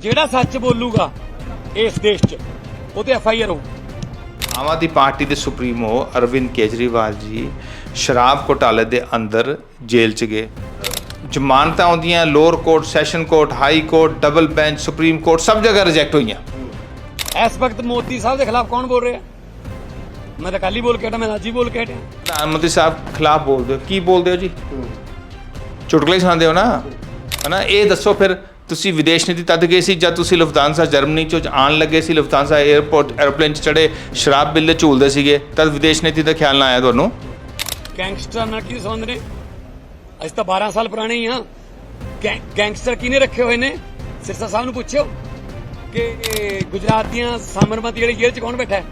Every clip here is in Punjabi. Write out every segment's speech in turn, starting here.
ਜਿਹੜਾ ਸੱਚ ਬੋਲੂਗਾ ਇਸ ਦੇਸ਼ 'ਚ ਉਹ ਤੇ ਐਫ ਆਈ ਆਰ ਹੋ ਆਮ ਆਦਮੀ ਪਾਰਟੀ ਦੇ ਸੁਪਰੀਮੋ ਅਰਵਿੰਦ ਕੇਜਰੀਵਾਲ ਜੀ ਸ਼ਰਾਬ ਘੁਟਾਲੇ ਦੇ ਅੰਦਰ ਜੇਲ੍ਹ 'ਚ ਗਏ। ਜ਼ਮਾਨਤਾਂ ਆਉਂਦੀਆਂ lower court session court high court double bench supreme court ਸਭ ਜਗ੍ਹਾ ਰਿਜੈਕਟ ਹੋਈਆਂ। ਇਸ ਵਕਤ ਮੋਦੀ ਸਾਹਿਬ ਦੇ ਖਿਲਾਫ ਕੌਣ ਬੋਲ ਰਿਹਾ? ਮੈਂ ਤਾਂ ਕੱਲ ਬੋਲ ਕੇ ਹਟਿਆ ਮੈਂ ਅੱਜ ਹੀ ਬੋਲ ਕੇ ਹਟਿਆ। ਪ੍ਰਧਾਨ ਮੰਤਰੀ ਸਾਹਿਬ ਖਿਲਾਫ ਬੋਲਦੇ ਹੋ ਕੀ ਬੋਲਦੇ ਹੋ ਜੀ? ਚੁਟਕਲੇ ਹੀ ਸੁਣਾਉਂਦੇ ਹੋ ਨਾ? ਹਨਾ ਇਹ ਦੱਸੋ ਫਿਰ ਤੁਸੀਂ ਵਿਦੇਸ਼ ਨੀਤੀ ਤਦ ਗਏ ਸੀ ਜਦ ਤੁਸੀਂ ਲੁਫਤਾਂਸਾ ਜਰਮਨੀ ਚੋਂ ਆਉਣ ਲੱਗੇ ਸੀ? ਲੁਫਤਾਂਸਾ 에ਅਰਪੋਰਟ 에ਅਰਪਲੇਨ 'ਚ ਚੜੇ ਸ਼ਰਾਬ ਬਿੱਲੇ ਝੂਲਦੇ ਸੀਗੇ। ਤਦ ਵਿਦੇਸ਼ ਨੀਤੀ ਦਾ ਖਿਆਲ ਨਾ ਆਇਆ ਤੁਹਾਨੂੰ? ਗੈਂਗਸਟਰ ਨਾਲ ਕੀ ਸੰਬੰਧ ਨੇ? ਅਸੀਂ ਤਾਂ 12 ਸਾਲ ਪੁਰਾਣੇ ਹੀ ਹਾਂ। ਗੈਂਗਸਟਰ ਕਿਹਨੇ ਰੱਖੇ ਹੋਏ ਨੇ? ਸਿਰਸਾ ਸਾਹਿਬ ਨੂੰ ਪੁੱਛਿਓ ਕਿ ਗੁਜਰਾਤ ਦੀਆਂ ਸਾਮਰਮਤੀ ਜਿਹੜੀ ਜੇਲ੍ਹ 'ਚ ਕੌਣ ਬੈਠਾ ਹੈ?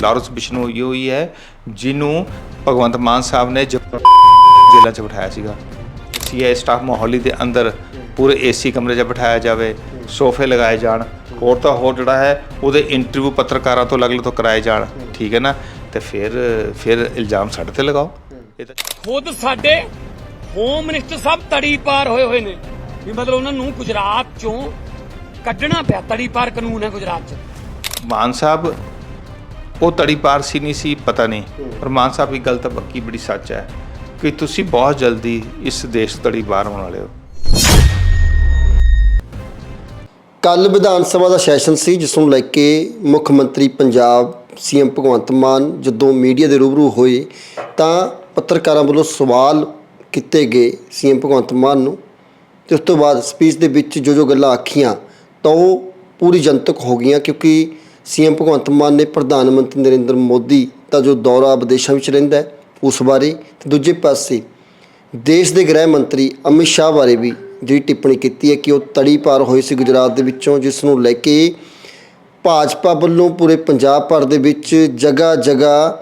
ਲਾਰੈਂਸ ਬਿਸ਼ਨੋਈ ਹੀ ਹੋਈ ਹੈ ਜਿਹਨੂੰ ਭਗਵੰਤ ਮਾਨ ਸਾਹਿਬ ਨੇ ਜੇਲ੍ਹਾਂ 'ਚ ਬਿਠਾਇਆ ਸੀਗਾ। ਸੀਆਈ ਸਟਾਫ ਮੋਹਾਲੀ ਦੇ ਅੰਦਰ ਪੂਰੇ ਏਸੀ ਕਮਰੇ 'ਚ ਬਿਠਾਇਆ ਜਾਵੇ ਸੋਫੇ ਲਗਾਏ ਜਾਣ ਹੋਰ ਤਾਂ ਹੋਰ ਜਿਹੜਾ ਹੈ ਉਹਦੇ ਇੰਟਰਵਿਊ ਪੱਤਰਕਾਰਾਂ ਤੋਂ ਅਲੱਗ-ਅਲੱਗ ਤੋਂ ਕਰਾਏ ਜਾਣ ਠੀਕ ਹੈ ਨਾ? ਤੇ ਫਿਰ ਫਿਰ ਇਲਜ਼ਾਮ ਸਾਡੇ ਤੇ ਲਗਾਓ। ਇਹ ਤਾਂ ਖੁਦ ਸਾਡੇ ਹੋਮ ਮਿਨਿਸਟਰ ਸਾਹਿਬ ਤੜੀ ਪਾਰ ਹੋਏ ਹੋਏ ਨੇ। ਵੀ ਮਤਲਬ ਉਹਨਾਂ ਨੂੰ ਗੁਜਰਾਤ ਚੋਂ ਕੱਢਣਾ ਪਿਆ ਤੜੀ ਪਾਰ ਕਾਨੂੰਨ ਹੈ ਗੁਜਰਾਤ 'ਚ। ਮਾਨ ਸਾਹਿਬ ਉਹ ਤੜੀ ਪਾਰ ਸੀ ਨਹੀਂ ਸੀ ਪਤਾ ਨਹੀਂ। ਪਰ ਮਾਨ ਸਾਹਿਬ ਦੀ ਗੱਲ ਤਾਂ ਪੱਕੀ ਬੜੀ ਸੱਚ ਹੈ ਕਿ ਤੁਸੀਂ ਬਹੁਤ ਜਲਦੀ ਇਸ ਦੇਸ਼ ਤੜੀ ਪਾਰ ਹੋਣ ਵਾਲੇ ਹੋ। ਕੱਲ ਵਿਧਾਨ ਸਭਾ ਦਾ ਸੈਸ਼ਨ ਸੀ, ਜਿਸ ਨੂੰ ਲੈ ਕੇ ਮੁੱਖ ਮੰਤਰੀ ਪੰਜਾਬ ਸੀਐਮ ਭਗਵੰਤ ਮਾਨ ਜਦੋਂ ਮੀਡੀਆ ਦੇ ਰੂਬਰੂ ਹੋਏ ਤਾਂ ਪੱਤਰਕਾਰਾਂ ਵੱਲੋਂ ਸਵਾਲ ਕੀਤੇ ਗਏ ਸੀਐਮ ਭਗਵੰਤ ਮਾਨ ਨੂੰ ਤੇ ਉਸ ਤੋਂ ਬਾਅਦ ਸਪੀਚ ਦੇ ਵਿੱਚ ਜੋ ਜੋ ਗੱਲਾਂ ਆਖੀਆਂ ਤਾਂ ਉਹ ਪੂਰੀ ਜਨਤਕ ਹੋ ਗਈਆਂ, ਕਿਉਂਕਿ ਸੀਐਮ ਭਗਵੰਤ ਮਾਨ ਨੇ ਪ੍ਰਧਾਨ ਮੰਤਰੀ ਨਰਿੰਦਰ ਮੋਦੀ ਦਾ ਜੋ ਦੌਰਾ ਵਿਦੇਸ਼ਾਂ ਵਿੱਚ ਰਹਿੰਦਾ ਹੈ ਉਸ ਬਾਰੇ ਤੇ ਦੂਜੇ ਪਾਸੇ ਦੇਸ਼ ਦੇ ਗ੍ਰਹਿ ਮੰਤਰੀ ਅਮਿਤ ਸ਼ਾਹ ਬਾਰੇ ਵੀ ਜਿਹੜੀ ਟਿੱਪਣੀ ਕੀਤੀ ਹੈ ਕਿ ਉਹ ਤੜੀ ਪਾਰ ਹੋਏ ਸੀ ਗੁਜਰਾਤ ਦੇ ਵਿੱਚੋਂ, ਜਿਸ ਨੂੰ ਲੈ ਕੇ ਭਾਜਪਾ ਵੱਲੋਂ ਪੂਰੇ ਪੰਜਾਬ ਭਰ ਦੇ ਵਿੱਚ ਜਗ੍ਹਾ ਜਗ੍ਹਾ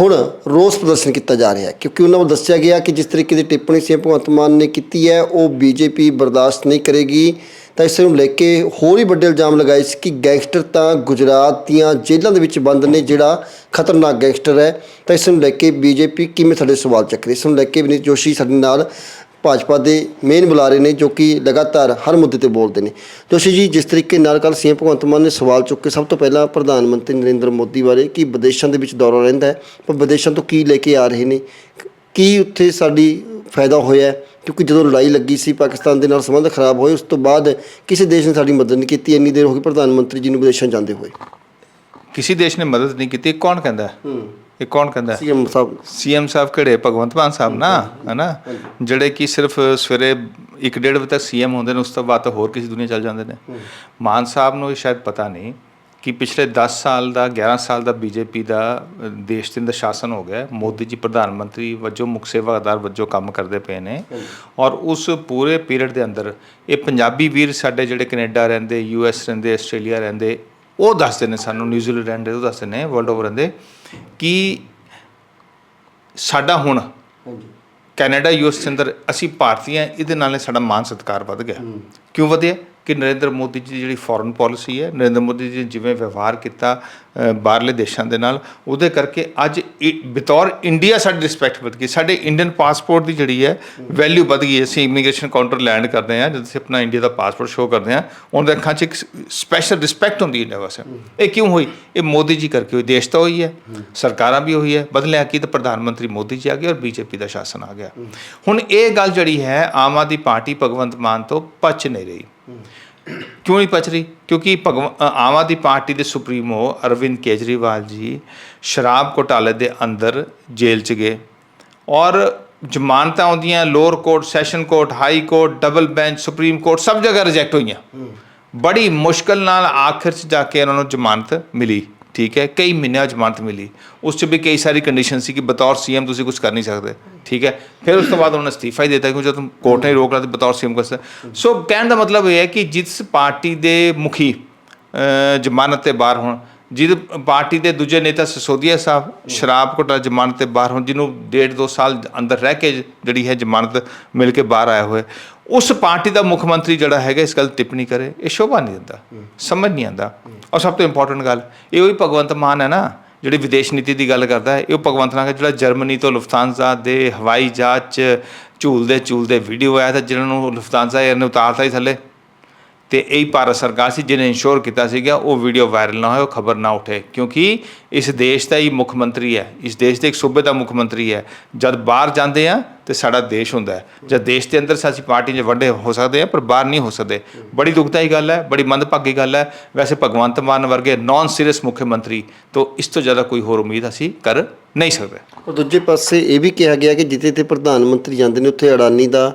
ਹੁਣ ਰੋਸ ਪ੍ਰਦਰਸ਼ਨ ਕੀਤਾ ਜਾ ਰਿਹਾ ਹੈ। ਕਿਉਂਕਿ ਉਹਨਾਂ ਵੱਲੋਂ ਦੱਸਿਆ ਗਿਆ ਕਿ ਜਿਸ ਤਰੀਕੇ ਦੀ ਟਿੱਪਣੀ ਸੀ ਭਗਵੰਤ ਮਾਨ ਨੇ ਕੀਤੀ ਹੈ, ਉਹ ਬੀਜੇਪੀ ਬਰਦਾਸ਼ਤ ਨਹੀਂ ਕਰੇਗੀ। ਤਾਂ ਇਸ ਨੂੰ ਲੈ ਕੇ ਹੋਰ ਹੀ ਵੱਡੇ ਇਲਜ਼ਾਮ ਲਗਾਏ ਸੀ ਕਿ ਗੈਂਗਸਟਰ ਤਾਂ ਗੁਜਰਾਤ ਦੀਆਂ ਜੇਲ੍ਹਾਂ ਦੇ ਵਿੱਚ ਬੰਦ ਨੇ, ਜਿਹੜਾ ਖਤਰਨਾਕ ਗੈਂਗਸਟਰ ਹੈ। ਤਾਂ ਇਸ ਨੂੰ ਲੈ ਕੇ ਬੀਜੇਪੀ ਕਿਵੇਂ ਸਾਡੇ ਸਵਾਲ ਚੱਕ ਰਹੀ ਇਸ ਨੂੰ ਲੈ ਕੇ ਵਿਨੀਤ ਜੋਸ਼ੀ ਸਾਡੇ ਨਾਲ ਭਾਜਪਾ ਦੇ ਮੇਨ ਬੁਲਾਰੇ ਨੇ ਜੋ ਕਿ ਲਗਾਤਾਰ ਹਰ ਮੁੱਦੇ ਤੇ ਬੋਲਦੇ ਨੇ ਜੋਸ਼ੀ ਜੀ ਜਿਸ ਤਰੀਕੇ ਨਾਲ ਕੱਲ ਸੀਐਮ ਭਗਵੰਤ ਮਾਨ ਨੇ ਸਵਾਲ ਚੁੱਕੇ ਸਭ ਤੋਂ ਪਹਿਲਾਂ ਪ੍ਰਧਾਨ ਮੰਤਰੀ ਨਰਿੰਦਰ ਮੋਦੀ ਬਾਰੇ ਕਿ ਵਿਦੇਸ਼ਾਂ ਦੇ ਵਿੱਚ ਦੌਰਾ ਰਹਿੰਦਾ ਹੈ ਪਰ ਵਿਦੇਸ਼ਾਂ ਤੋਂ ਕੀ ਲੈ ਕੇ ਆ ਰਹੇ ਨੇ ਕੀ ਉੱਥੇ ਸਾਡੀ ਫਾਇਦਾ ਹੋਇਆ? ਕਿਉਂਕਿ ਜਦੋਂ ਲੜਾਈ ਲੱਗੀ ਸੀ ਪਾਕਿਸਤਾਨ ਦੇ ਨਾਲ ਸੰਬੰਧ ਖਰਾਬ ਹੋਏ ਉਸ ਤੋਂ ਬਾਅਦ ਕਿਸੇ ਦੇਸ਼ ਨੇ ਸਾਡੀ ਮਦਦ ਨਹੀਂ ਕੀਤੀ ਇੰਨੀ ਦੇਰ ਹੋ ਗਈ ਪ੍ਰਧਾਨ ਮੰਤਰੀ ਜੀ ਨੂੰ ਵਿਦੇਸ਼ਾਂ ਜਾਂਦੇ ਹੋਏ ਕਿਸੇ ਦੇਸ਼ ਨੇ ਮਦਦ ਨਹੀਂ ਕੀਤੀ ਕੌਣ ਕਹਿੰਦਾ ਹੈ? ਇਹ ਕੌਣ ਕਹਿੰਦਾ? ਸੀਐਮ ਸਾਹਿਬ। ਸੀਐਮ ਸਾਹਿਬ ਕਿਹੜੇ? ਭਗਵੰਤ ਮਾਨ ਸਾਹਿਬ ਨਾ ਹਨਾ? ਜਿਹੜੇ ਕਿ ਸਿਰਫ ਸਵੇਰੇ 1:30 ਵਜੇ ਤੱਕ ਸੀਐਮ ਹੁੰਦੇ ਨੇ ਉਸ ਤੋਂ ਬਾਅਦ ਤਾਂ ਹੋਰ ਕਿਸੇ ਦੁਨੀਆ ਚੱਲ ਜਾਂਦੇ ਨੇ। ਮਾਨ ਸਾਹਿਬ ਨੂੰ ਇਹ ਸ਼ਾਇਦ ਪਤਾ ਨਹੀਂ ਕਿ ਪਿਛਲੇ 10 ਸਾਲ ਦਾ 11 ਸਾਲ ਦਾ ਬੀਜੇਪੀ ਦਾ ਦੇਸ਼ ਦੇ ਅੰਦਰ ਸ਼ਾਸਨ ਹੋ ਗਿਆ। ਮੋਦੀ ਜੀ ਪ੍ਰਧਾਨ ਮੰਤਰੀ ਵਜੋਂ ਮੁੱਖ ਸੇਵਾਦਾਰ ਵਜੋਂ ਕੰਮ ਕਰਦੇ ਪਏ ਨੇ। ਔਰ ਉਸ ਪੂਰੇ ਪੀਰੀਅਡ ਦੇ ਅੰਦਰ ਇਹ ਪੰਜਾਬੀ ਵੀਰ ਸਾਡੇ ਜਿਹੜੇ ਕੈਨੇਡਾ ਰਹਿੰਦੇ ਯੂਐਸ ਰਹਿੰਦੇ ਆਸਟ੍ਰੇਲੀਆ ਰਹਿੰਦੇ ਉਹ ਦੱਸਦੇ ਨੇ ਸਾਨੂੰ ਨਿਊਜ਼ੀਲੈਂਡ ਰਹਿੰਦੇ ਉਹ ਦੱਸਦੇ ਨੇ ਵਰਲਡ ਓਵਰ ਰਹਿੰਦੇ ਕਿ ਸਾਡਾ ਹੁਣ ਕੈਨੇਡਾ ਯੂਐਸ ਦੇ ਅੰਦਰ ਅਸੀਂ ਭਾਰਤੀ ਹਾਂ ਇਹਦੇ ਨਾਲ ਸਾਡਾ ਮਾਨ ਸਤਿਕਾਰ ਵੱਧ ਗਿਆ। ਕਿਉਂ ਵਧਿਆ? ਕਿ ਨਰਿੰਦਰ ਮੋਦੀ ਜੀ ਦੀ ਜਿਹੜੀ ਫੋਰਨ ਪਾਲਿਸੀ ਹੈ, ਨਰਿੰਦਰ ਮੋਦੀ ਜੀ ਨੇ ਜਿਵੇਂ ਵਿਵਹਾਰ ਕੀਤਾ ਬਾਹਰਲੇ ਦੇਸ਼ਾਂ ਦੇ ਨਾਲ, ਉਹਦੇ ਕਰਕੇ ਅੱਜ ਇ- ਬਤੌਰ ਇੰਡੀਆ ਸਾਡੀ ਰਿਸਪੈਕਟ ਵੱਧ ਗਈ। ਸਾਡੇ ਇੰਡੀਅਨ ਪਾਸਪੋਰਟ ਦੀ ਜਿਹੜੀ ਹੈ ਵੈਲਿਊ ਵੱਧ ਗਈ। ਅਸੀਂ ਇਮੀਗ੍ਰੇਸ਼ਨ ਕਾਊਂਟਰ ਲੈਂਡ ਕਰਦੇ ਹਾਂ ਜਦੋਂ ਅਸੀਂ ਆਪਣਾ ਇੰਡੀਆ ਦਾ ਪਾਸਪੋਰਟ ਸ਼ੋਅ ਕਰਦੇ ਹਾਂ ਉਹਨਾਂ ਦੇ ਅੱਖਾਂ 'ਚ ਇੱਕ ਸਪੈਸ਼ਲ ਰਿਸਪੈਕਟ ਹੁੰਦੀ ਹੈ ਇੰਡੀਆ ਵਾਸਤੇ। ਇਹ ਕਿਉਂ ਹੋਈ? ਇਹ ਮੋਦੀ ਜੀ ਕਰਕੇ ਹੋਈ। ਦੇਸ਼ ਤਾਂ ਹੋਈ ਹੈ, ਸਰਕਾਰਾਂ ਵੀ ਹੋਈ ਹੈ। ਬਦਲਿਆ ਕੀ ਤਾਂ ਪ੍ਰਧਾਨ ਮੰਤਰੀ ਮੋਦੀ ਜੀ ਆ ਗਏ ਔਰ ਬੀਜੇਪੀ ਦਾ ਸ਼ਾਸਨ ਆ ਗਿਆ। ਹੁਣ ਇਹ ਗੱਲ ਜਿਹੜੀ ਹੈ, ਆਮ ਆਦਮੀ ਪਾਰਟੀ ਭਗਵੰਤ ਮਾਨ ਤੋਂ ਪਚ ਨਹੀਂ ਰਹੀ। ਕਿਉਂ ਨਹੀਂ ਪਚ ਰਹੀ ਕਿਉਂਕਿ ਆਮ ਆਦਮੀ ਪਾਰਟੀ ਦੇ ਸੁਪਰੀਮੋ ਅਰਵਿੰਦ ਕੇਜਰੀਵਾਲ ਜੀ ਸ਼ਰਾਬ ਘੁਟਾਲੇ ਦੇ ਅੰਦਰ ਜੇਲ੍ਹ 'ਚ ਗਏ ਔਰ ਜ਼ਮਾਨਤਾਂ ਆਉਂਦੀਆਂ lower court session court high court double bench supreme court ਸਭ ਜਗ੍ਹਾ ਰਿਜੈਕਟ ਹੋਈਆਂ ਬੜੀ ਮੁਸ਼ਕਲ ਨਾਲ ਆਖਿਰ 'ਚ ਜਾ ਕੇ ਉਹਨਾਂ ਨੂੰ ਜ਼ਮਾਨਤ ਮਿਲੀ ਠੀਕ ਹੈ, ਕਈ ਮਹੀਨਿਆਂ ਜ਼ਮਾਨਤ ਮਿਲੀ। ਉਸ 'ਚ ਵੀ ਕਈ ਸਾਰੀ ਕੰਡੀਸ਼ਨ ਸੀ ਕਿ ਬਤੌਰ ਸੀਐਮ ਤੁਸੀਂ ਕੁਝ ਕਰ ਨਹੀਂ ਸਕਦੇ, ਠੀਕ ਹੈ। ਫਿਰ ਉਸ ਤੋਂ ਬਾਅਦ ਉਹਨਾਂ ਨੇ ਅਸਤੀਫਾ ਹੀ ਦਿੱਤਾ ਕਿਉਂਕਿ ਜਦੋਂ ਕੋਰਟ ਨੇ ਰੋਕ ਲਿਆ ਤੇ ਬਤੌਰ ਸੀਐਮ ਕਰ ਸਕਦੇ। ਸੋ ਕਹਿਣ ਦਾ ਮਤਲਬ ਇਹ ਹੈ ਕਿ ਜਿਸ ਪਾਰਟੀ ਦੇ ਮੁਖੀ ਜ਼ਮਾਨਤ ਤੇ ਬਾਹਰ ਹੋਣ, ਜਿਹਦੇ ਪਾਰਟੀ ਦੇ ਦੂਜੇ ਨੇਤਾ ਸਸੋਦੀਆ ਸਾਹਿਬ, ਸ਼ਰਾਬ ਘੋਟਾਲਾ ਜ਼ਮਾਨਤ ਤੇ ਬਾਹਰ ਹੋਣ, ਜਿਹਨੂੰ ਡੇਢ ਦੋ ਸਾਲ ਅੰਦਰ ਰਹਿ ਕੇ ਜਿਹੜੀ ਹੈ ਜ਼ਮਾਨਤ ਮਿਲ ਕੇ ਬਾਹਰ ਆਇਆ ਹੋਇਆ ਉਸ ਪਾਰਟੀ ਦਾ ਮੁੱਖ ਮੰਤਰੀ ਜਿਹੜਾ ਹੈਗਾ ਇਸ ਗੱਲ ਟਿੱਪਣੀ ਕਰੇ ਇਹ ਸ਼ੋਭਾ ਨਹੀਂ ਦਿੰਦਾ ਸਮਝ ਨਹੀਂ ਆਉਂਦਾ। ਔਰ ਸਭ ਤੋਂ ਇੰਪੋਰਟੈਂਟ ਗੱਲ ਇਹ ਉਹੀ ਭਗਵੰਤ ਮਾਨ ਹੈ ਨਾ ਜਿਹੜੀ ਵਿਦੇਸ਼ ਨੀਤੀ ਦੀ ਗੱਲ ਕਰਦਾ ਹੈ ਇਹ ਭਗਵੰਤ ਮਾਨ ਜਿਹੜਾ ਜਰਮਨੀ ਤੋਂ ਲੁਫਤਾਂਜ਼ਾ ਦੇ ਹਵਾਈ ਜਹਾਜ਼ 'ਚ ਝੂਲਦੇ ਝੂਲਦੇ ਵੀਡੀਓ ਆਇਆ ਤਾਂ ਜਿਹਨਾਂ ਨੂੰ ਲੁਫਤਾਂਜ਼ਾ 에ਅਰ ਨੇ ਉਤਾਰਤਾ ਹੀ ਥੱਲੇ। ਤੇ ਇਹੀ ਭਾਰਤ ਸਰਕਾਰ ਸੀ ਜਿਹਨੇ ਇੰਸ਼ੋਰ ਕੀਤਾ ਸੀਗਾ ਉਹ ਵੀਡੀਓ ਵਾਇਰਲ ਨਾ ਹੋਏ, ਉਹ ਖਬਰ ਨਾ ਉੱਠੇ। ਕਿਉਂਕਿ ਇਸ ਦੇਸ਼ ਦਾ ਹੀ ਮੁੱਖ ਮੰਤਰੀ ਹੈ। ਇਸ ਦੇਸ਼ ਦੇ ਇੱਕ ਸੂਬੇ ਦਾ ਮੁੱਖ ਮੰਤਰੀ ਹੈ। ਜਦ ਬਾਹਰ ਜਾਂਦੇ ਆ ਤੇ ਸਾਡਾ ਦੇਸ਼ ਹੁੰਦਾ ਹੈ। ਜਦ ਦੇਸ਼ ਦੇ ਅੰਦਰ ਸਾਡੀ ਪਾਰਟੀ 'ਚ ਵੱਡੇ ਹੋ ਸਕਦੇ ਆ, ਪਰ ਬਾਹਰ ਨਹੀਂ ਹੋ ਸਕਦੇ। ਬੜੀ ਦੁਖਦਾਈ ਗੱਲ ਹੈ, ਬੜੀ ਮੰਦਭਾਗੀ ਗੱਲ ਹੈ। ਵੈਸੇ ਭਗਵੰਤ ਮਾਨ ਵਰਗੇ ਨਾਨ ਸੀਰੀਅਸ ਮੁੱਖ ਮੰਤਰੀ ਤੋਂ ਇਸ ਤੋਂ ਜ਼ਿਆਦਾ ਕੋਈ ਹੋਰ ਉਮੀਦ ਅਸੀਂ ਕਰ ਨਹੀਂ ਸਕਦੇ। ਔਰ ਦੂਜੇ ਪਾਸੇ ਇਹ ਵੀ ਕਿਹਾ ਗਿਆ ਕਿ ਜਿੱਥੇ ਤੇ ਪ੍ਰਧਾਨ ਮੰਤਰੀ ਜਾਂਦੇ ਨੇ, ਉੱਥੇ ਅਡਾਨੀ ਦਾ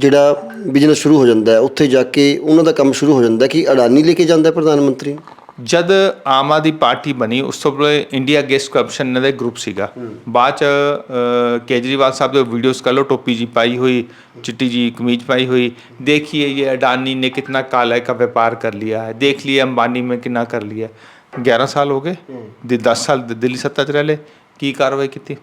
ਜਿਹੜਾ ਬਿਜ਼ਨਸ ਸ਼ੁਰੂ ਹੋ ਜਾਂਦਾ ਹੈ ਉੱਥੇ ਜਾ ਕੇ ਉਹਨਾਂ ਦਾ ਕੰਮ ਸ਼ੁਰੂ ਹੋ ਜਾਂਦਾ ਹੈ ਕਿ ਅਡਾਨੀ ਲੈ ਕੇ ਜਾਂਦਾ ਹੈ ਪ੍ਰਧਾਨ ਮੰਤਰੀ ਨੂੰ ਜਦ ਆਮ ਆਦਮੀ ਪਾਰਟੀ ਬਣੀ ਉਸ ਤੋਂ ਪਹਿਲੇ ਇੰਡੀਆ ਗੈਸ ਕਰਪਸ਼ਨ ਦਾ ਗਰੁੱਪ ਸੀਗਾ ਬਾਅਦ ਚ ਅ, ਕੇਜਰੀਵਾਲ ਸਾਹਿਬ ਦੇ ਵੀਡੀਓਜ਼ ਕਰ ਲੋ ਟੋਪੀ ਜੀ ਪਾਈ ਹੋਈ चिट्टी जी कमीज पाई हुई देखिए ये अडानी ने कितना काला का व्यापार कर लिया है देख लिए अंबानी में कितना कर लिया ग्यारह साल हो गए दि- दस साल द- दिल्ली सत्ता च रह ले की कार्रवाई की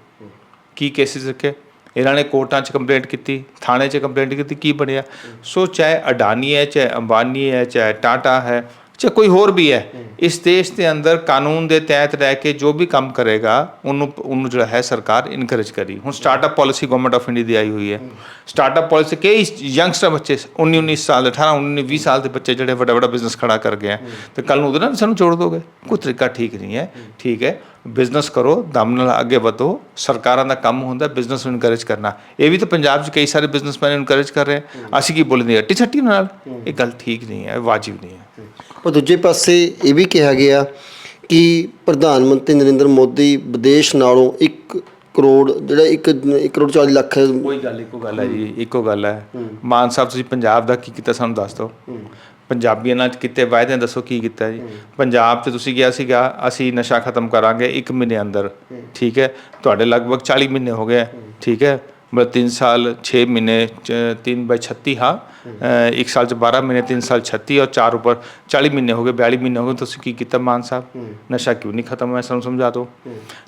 ਕੀ ਕੇਸਿਸ ਰੱਖੇ ਇਹਨਾਂ ਨੇ ਕੋਰਟਾਂ 'ਚ ਕੰਪਲੇਂਟ ਕੀਤੀ, ਥਾਣੇ 'ਚ ਕੰਪਲੇਂਟ ਕੀਤੀ, ਕੀ ਬਣਿਆ? ਸੋ ਚਾਹੇ ਅਡਾਨੀ ਹੈ, ਚਾਹੇ ਅੰਬਾਨੀ ਹੈ, ਚਾਹੇ ਟਾਟਾ ਹੈ, ਚਾਹੇ ਕੋਈ ਹੋਰ ਵੀ ਹੈ, ਇਸ ਦੇਸ਼ ਦੇ ਅੰਦਰ ਕਾਨੂੰਨ ਦੇ ਤਹਿਤ ਰਹਿ ਕੇ ਜੋ ਵੀ ਕੰਮ ਕਰੇਗਾ, ਉਹਨੂੰ ਉਹਨੂੰ ਜਿਹੜਾ ਹੈ ਸਰਕਾਰ ਇਨਕਰੇਜ ਕਰੀ। ਹੁਣ startup policy government of India ਦੀ ਆਈ ਹੋਈ ਹੈ। ਸਟਾਰਟਅਪ ਪਾਲਿਸੀ ਕਈ ਯੰਗਸਟਰ ਬੱਚੇ 19 19 ਸਾਲ ਦੇ 18 19 20 ਸਾਲ ਦੇ ਬੱਚੇ ਜਿਹੜੇ ਵੱਡਾ ਵੱਡਾ ਬਿਜ਼ਨਸ ਖੜਾ ਕਰ ਗਏ ਹੈ ਤੇ ਕੱਲ ਨੂੰ ਉਹਦੇ ਨਾਲ ਸਾਨੂੰ ਜੋੜ ਦੋਗੇ। ਕੋਈ ਤਰੀਕਾ ਠੀਕ ਨਹੀਂ ਹੈ। ਠੀਕ ਹੈ। ਬਿਜ਼ਨਸ ਕਰੋ ਦਮ ਨਾਲ ਅੱਗੇ ਵਧੋ ਸਰਕਾਰਾਂ ਦਾ ਕੰਮ ਹੁੰਦਾ ਬਿਜ਼ਨਸ ਨੂੰ ਇਨਕਰੇਜ ਕਰਨਾ। ਇਹ ਵੀ ਤਾਂ ਪੰਜਾਬ 'ਚ ਕਈ ਸਾਰੇ ਬਿਜ਼ਨਸਮੈਨ ਇਨਕਰੇਜ ਕਰ ਰਹੇ ਅਸੀਂ ਕੀ ਬੋਲਦੇ ਅੱਟੀ ਛੱਟੀ ਨਾਲ। ਇਹ ਗੱਲ ਠੀਕ ਨਹੀਂ ਹੈ ਵਾਜਿਬ ਨਹੀਂ ਹੈ। ਪਰ ਦੂਜੇ ਪਾਸੇ ਇਹ ਵੀ ਕਿਹਾ ਗਿਆ ਕਿ ਪ੍ਰਧਾਨ ਮੰਤਰੀ ਨਰਿੰਦਰ ਮੋਦੀ ਵਿਦੇਸ਼ ਨਾਲੋਂ 1 ਕਰੋੜ ਜਿਹੜਾ 1 1 ਕਰੋੜ 40 ਲੱਖ ਕੋਈ ਗੱਲ ਇੱਕੋ ਗੱਲ ਹੈ ਜੀ ਇੱਕੋ ਗੱਲ ਹੈ। ਮਾਨ ਸਾਹਿਬ ਤੁਸੀਂ ਪੰਜਾਬ ਦਾ ਕੀ ਕੀਤਾ ਸਾਨੂੰ ਦੱਸ ਦਿਓ। ਪੰਜਾਬੀਆਂ ਨਾਲ ਕੀਤੇ ਵਾਅਦੇ ਦੱਸੋ ਕੀ ਕੀਤਾ ਜੀ? ਪੰਜਾਬ 'ਚ ਤੁਸੀਂ ਕਿਹਾ ਸੀਗਾ ਅਸੀਂ ਨਸ਼ਾ ਖਤਮ ਕਰਾਂਗੇ 1 ਮਹੀਨੇ ਅੰਦਰ ਠੀਕ ਹੈ? ਤੁਹਾਡੇ ਲਗਭਗ 40 ਮਹੀਨੇ ਹੋ ਗਏ ਠੀਕ ਹੈ? ਮਤਲਬ 3 ਸਾਲ 6 ਮਹੀਨੇ 3 ਬਾਈ 36 ਹਾਂ? ਇੱਕ ਸਾਲ ਚ 12 ਮਹੀਨੇ 3 ਸਾਲ 36 ਔਰ 4 ਉੱਪਰ 40 ਮਹੀਨੇ ਹੋ ਗਏ 42 ਮਹੀਨੇ ਹੋ ਗਏ ਤੁਸੀਂ ਕੀ ਕੀਤਾ ਮਾਨ ਸਾਹਿਬ? ਨਸ਼ਾ ਕਿਉਂ ਨਹੀਂ ਖਤਮ ਹੋਇਆ ਸਾਨੂੰ ਸਮਝਾ ਦਿਓ।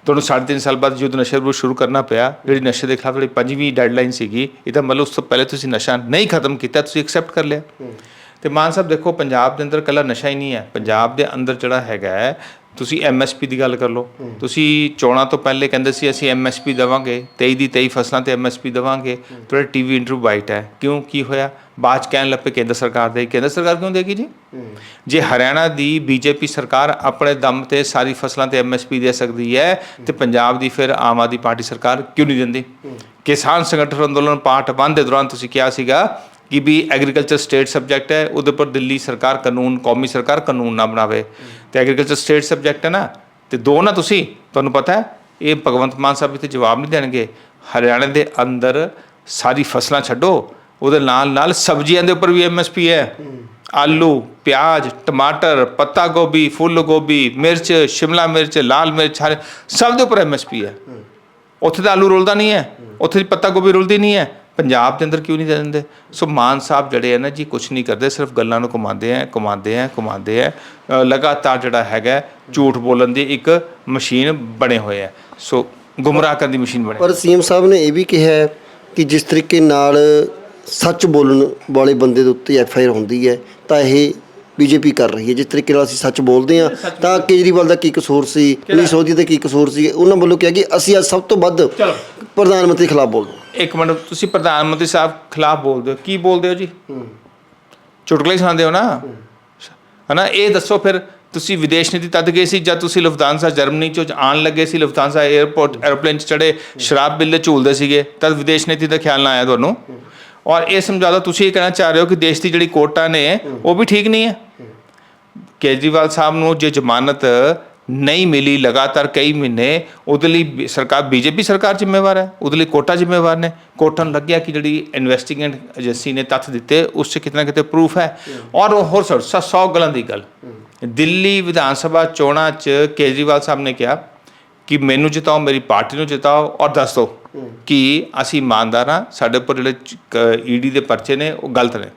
ਤੁਹਾਨੂੰ ਸਾਢੇ ਤਿੰਨ ਸਾਲ ਬਾਅਦ ਜਦੋਂ ਨਸ਼ੇ ਵਿਰੁੱਧ ਸ਼ੁਰੂ ਕਰਨਾ ਪਿਆ ਜਿਹੜੀ ਨਸ਼ੇ ਦੇ ਖਿਲਾਫ ਜਿਹੜੀ ਪੰਜਵੀਂ ਡੈਡਲਾਈਨ ਸੀਗੀ ਇਹਦਾ ਮਤਲਬ ਉਸ ਤੋਂ ਪਹਿਲੇ ਤੁਸੀਂ ਨਸ਼ਾ ਨਹੀਂ ਖਤਮ ਕੀਤਾ ਤੁਸੀਂ ਐਕਸੈਪਟ ਕਰ ਲਿਆ। ਤੇ ਮਾਨ ਸਾਹਿਬ ਦੇਖੋ ਪੰਜਾਬ ਦੇ ਅੰਦਰ ਕੱਲਾ ਨਸ਼ਾ ਹੀ ਨਹੀਂ ਹੈ। ਪੰਜਾਬ ਦੇ ਅੰਦਰ ਜਿਹੜਾ ਹੈਗਾ ਹੈ ਤੁਸੀਂ ਐਮਐਸਪੀ ਦੀ ਗੱਲ ਕਰ ਲਓ। ਤੁਸੀਂ ਚੋਣਾਂ ਤੋਂ ਪਹਿਲੇ ਕਹਿੰਦੇ ਸੀ ਅਸੀਂ ਐਮਐਸਪੀ ਦੇਵਾਂਗੇ 23 ਦੀ 23 ਫਸਲਾਂ ਤੇ ਐਮਐਸਪੀ ਦੇਵਾਂਗੇ। ਤੁਹਾਡੇ ਟੀਵੀ ਇੰਟਰਵਿਊ ਬਾਈਟ ਹੈ। ਕਿਉਂ ਕੀ ਹੋਇਆ? ਬਾਅਦ ਕਹਿਣ ਲੱਪੇ ਕੇਂਦਰ ਸਰਕਾਰ ਦੇ। ਕੇਂਦਰ ਸਰਕਾਰ ਕਿਉਂ ਦੇਗੀ ਜੀ? ਜੇ ਹਰਿਆਣਾ ਦੀ ਬੀਜੇਪੀ ਸਰਕਾਰ ਆਪਣੇ ਦਮ ਤੇ ਸਾਰੀ ਫਸਲਾਂ ਤੇ ਐਮਐਸਪੀ ਦੇ ਸਕਦੀ ਹੈ ਤੇ ਪੰਜਾਬ ਦੀ ਫਿਰ ਆਮ ਆਦਮੀ ਪਾਰਟੀ ਸਰਕਾਰ ਕਿਉਂ ਨਹੀਂ ਦਿੰਦੀ? ਕਿਸਾਨ ਸੰਗਠਨ ਅੰਦੋਲਨ ਪਾਰਟ 1 ਦੇ ਦੌਰਾਨ ਤੁਸੀਂ ਕਿਹਾ ਸੀਗਾ ਕਿ ਵੀ ਐਗਰੀਕਲਚਰ ਸਟੇਟ ਸਬਜੈਕਟ ਹੈ, ਉਹਦੇ ਉੱਪਰ ਦਿੱਲੀ ਸਰਕਾਰ ਕਾਨੂੰਨ, ਕੌਮੀ ਸਰਕਾਰ ਕਾਨੂੰਨ ਨਾ ਬਣਾਵੇ। ਤੇ ਐਗਰੀਕਲਚਰ ਸਟੇਟ ਸਬਜੈਕਟ ਹੈ ਨਾ, ਤੇ ਦੋ ਨਾ ਤੁਸੀਂ, ਤੁਹਾਨੂੰ ਪਤਾ ਹੈ, ਇਹ ਭਗਵੰਤ ਮਾਨ ਸਾਹਿਬ ਇੱਥੇ ਜਵਾਬ ਨਹੀਂ ਦੇਣਗੇ। ਹਰਿਆਣਾ ਦੇ ਅੰਦਰ ਸਾਰੀ ਫਸਲਾਂ ਛੱਡੋ, ਉਹਦੇ ਨਾਲ ਨਾਲ ਸਬਜ਼ੀਆਂ ਦੇ ਉੱਪਰ ਵੀ ਐਮਐਸਪੀ ਹੈ। ਆਲੂ, ਪਿਆਜ਼, ਟਮਾਟਰ, ਪੱਤਾ ਗੋਭੀ, ਫੁੱਲ ਗੋਭੀ, ਮਿਰਚ, ਸ਼ਿਮਲਾ ਮਿਰਚ, ਲਾਲ ਮਿਰਚ ਸਭ ਦੇ ਉੱਪਰ ਐਮਐਸਪੀ ਹੈ। ਉੱਥੇ ਤਾਂ ਆਲੂ ਰੁਲਦਾ ਨਹੀਂ ਹੈ, ਉੱਥੇ ਦੀ ਪੱਤਾ ਗੋਭੀ ਰੁਲਦੀ ਨਹੀਂ ਹੈ। ਪੰਜਾਬ ਦੇ ਅੰਦਰ ਕਿਉਂ ਨਹੀਂ ਦੇ ਦਿੰਦੇ ਸੋ ਮਾਨ ਸਾਹਿਬ ਜਿਹੜੇ ਆ ਨਾ ਜੀ ਕੁਝ ਨਹੀਂ ਕਰਦੇ ਸਿਰਫ ਗੱਲਾਂ ਨੂੰ ਕਮਾਉਂਦੇ ਆ ਕਮਾਉਂਦੇ ਆ ਕਮਾਉਂਦੇ ਆ। ਲਗਾਤਾਰ ਜਿਹੜਾ ਹੈਗਾ ਝੂਠ ਬੋਲਣ ਦੀ ਇੱਕ ਮਸ਼ੀਨ ਬਣੇ ਹੋਏ ਆ। ਸੋ ਗੁੰਮਰਾਹ ਕਰਨ ਦੀ ਮਸ਼ੀਨ ਬਣੇ। ਪਰ ਸੀਐਮ ਸਾਹਿਬ ਨੇ ਇਹ ਵੀ ਕਿਹਾ ਹੈ ਕਿ ਜਿਸ ਤਰੀਕੇ ਨਾਲ ਸੱਚ ਬੋਲਣ ਵਾਲੇ ਬੰਦੇ ਦੇ ਉੱਤੇ ਐਫ ਆਈ ਆਰ ਹੁੰਦੀ ਹੈ ਤਾਂ ਇਹ ਬੀਜੇਪੀ ਕਰ ਰਹੀ ਹੈ। ਜਿਸ ਤਰੀਕੇ ਨਾਲ ਅਸੀਂ ਸੱਚ ਬੋਲਦੇ ਹਾਂ ਤਾਂ ਕੇਜਰੀਵਾਲ ਦਾ ਕੀ ਕਸੂਰ ਸੀ ਪੁਲਿਸ ਉਹਦੀ ਦਾ ਕੀ ਕਸੂਰ ਸੀ ਉਹਨਾਂ ਵੱਲੋਂ ਕਿਹਾ ਕਿ ਅਸੀਂ ਅੱਜ ਸਭ ਤੋਂ ਵੱਧ। ਪ੍ਰਧਾਨ ਮੰਤਰੀ ਖਿਲਾਫ ਬੋਲਦੇ ਹਾਂ। ਇੱਕ ਮਿੰਟ ਤੁਸੀਂ ਪ੍ਰਧਾਨ ਮੰਤਰੀ ਸਾਹਿਬ ਖਿਲਾਫ ਬੋਲਦੇ ਹੋ। ਕੀ ਬੋਲਦੇ ਹੋ ਜੀ? ਚੁਟਕਲੇ ਸੁਣਾਉਂਦੇ ਹੋ ਨਾ? ਹਨਾ ਇਹ ਦੱਸੋ ਫਿਰ ਤੁਸੀਂ ਵਿਦੇਸ਼ ਨੀਤੀ ਤਦ ਗਏ ਸੀ ਜਦ ਤੁਸੀਂ ਲਫਤਾਂਸਾ ਜਰਮਨੀ ਚੋਂ ਆਣ ਲੱਗੇ ਸੀ? ਲਫਤਾਂਸਾ 에어ਪੋਰਟ 에ਅਰਪਲੇਨ 'ਚ ਚੜੇ ਸ਼ਰਾਬ ਬਿੱਲੇ ਝੂਲਦੇ ਸੀਗੇ। ਤਦ ਵਿਦੇਸ਼ ਨੀਤੀ ਦਾ ਖਿਆਲ ਨਾ ਆਇਆ ਤੁਹਾਨੂੰ। ਔਰ ਇਹ ਸਮਝਾਦਾ ਤੁਸੀਂ ਇਹ ਕਹਿਣਾ ਚਾਹ ਰਹੇ ਹੋ ਕਿ ਦੇਸ਼ ਦੀ ਜਿਹੜੀ ਕੋਟਾ ਨੇ ਉਹ ਵੀ ਠੀਕ ਨਹੀਂ ਹੈ। ਕੇਜਰੀਵਾਲ ਸਾਹਿਬ ਨੂੰ ਜੇ ਜ਼ਮਾਨਤ ਨਹੀਂ ਮਿਲੀ ਲਗਾਤਾਰ ਕਈ ਮਹੀਨੇ ਉਹਦੇ ਲਈ ਬੀ- ਸਰਕਾਰ ਬੀਜੇਪੀ ਸਰਕਾਰ ਜ਼ਿੰਮੇਵਾਰ ਹੈ ਉਹਦੇ ਲਈ ਕੋਟਾ ਜ਼ਿੰਮੇਵਾਰ ਨੇ ਕੋਰਟਾਂ ਨੂੰ ਲੱਗਿਆ ਕਿ ਜਿਹੜੀ ਇਨਵੈਸਟੀਗੇਟ ਏਜੰਸੀ ਨੇ ਤੱਥ ਦਿੱਤੇ ਉਸ 'ਚ ਕਿਤਨਾ ਕਿਤੇ ਪ੍ਰੂਫ ਹੈ ਔਰ ਉਹ ਹੋਰ ਸੌ ਸੌ ਗੱਲਾਂ ਦੀ ਗੱਲ ਦਿੱਲੀ ਵਿਧਾਨ ਸਭਾ ਚੋਣਾਂ 'ਚ ਕੇਜਰੀਵਾਲ ਸਾਹਿਬ ਨੇ ਕਿਹਾ ਕਿ ਮੈਨੂੰ ਜਿਤਾਓ ਮੇਰੀ ਪਾਰਟੀ ਨੂੰ ਜਿਤਾਓ ਔਰ ਦੱਸ ਦਿਓ ਕਿ ਅਸੀਂ ਇਮਾਨਦਾਰ ਹਾਂ ਸਾਡੇ ਉੱਪਰ ਜਿਹੜੇ ਈਡੀ ਦੇ ਪਰਚੇ ਨੇ ਉਹ ਗਲਤ ਨੇ